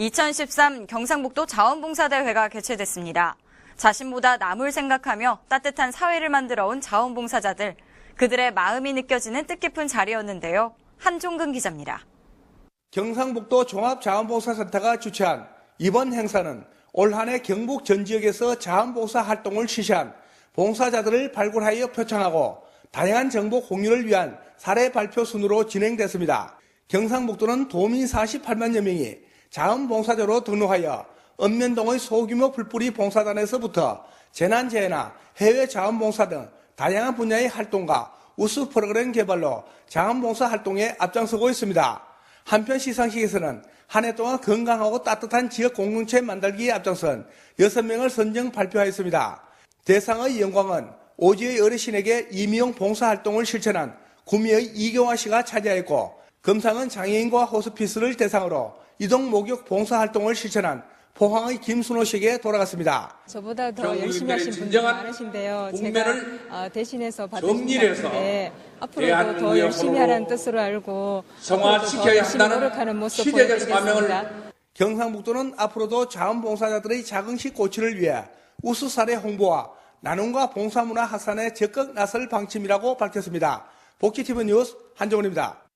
2013 경상북도 자원봉사대회가 개최됐습니다. 자신보다 남을 생각하며 따뜻한 사회를 만들어 온 자원봉사자들, 그들의 마음이 느껴지는 뜻깊은 자리였는데요. 한종근 기자입니다. 경상북도 종합자원봉사센터가 주최한 이번 행사는 올 한해 경북 전 지역에서 자원봉사 활동을 실시한 봉사자들을 발굴하여 표창하고 다양한 정보 공유를 위한 사례 발표 순으로 진행됐습니다. 경상북도는 도민 48만여 명이 자원봉사자로 등록하여 읍면동의 소규모 불뿌리 봉사단에서부터 재난재해나 해외 자원봉사 등 다양한 분야의 활동과 우수 프로그램 개발로 자원봉사 활동에 앞장서고 있습니다. 한편 시상식에서는 한 해 동안 건강하고 따뜻한 지역 공동체 만들기에 앞장선 6명을 선정 발표하였습니다. 대상의 영광은 오지의 어르신에게 임용 봉사활동을 실천한 구미의 이경화 씨가 차지하였고 금상은 장애인과 호스피스를 대상으로 이동 목욕 봉사활동을 실천한 포항의 김순호 씨에게 돌아갔습니다. 저보다 더 열심히 하신 진정한 많으신데요. 국면을 제가 어, 대신해서 받으신 정리를 것 해서 같은데 앞으로도 더 열심히 하라는 뜻으로 알고 성화시켜야 앞으로도 더 열심히 한다는 노력하는 모습 시대적 보여드리겠습니다. 사명을 경상북도는 앞으로도 자원봉사자들의 자긍식 고취를 위해 우수 사례 홍보와 나눔과 봉사문화 확산에 적극 나설 방침이라고 밝혔습니다. 복지TV 뉴스 한정훈입니다.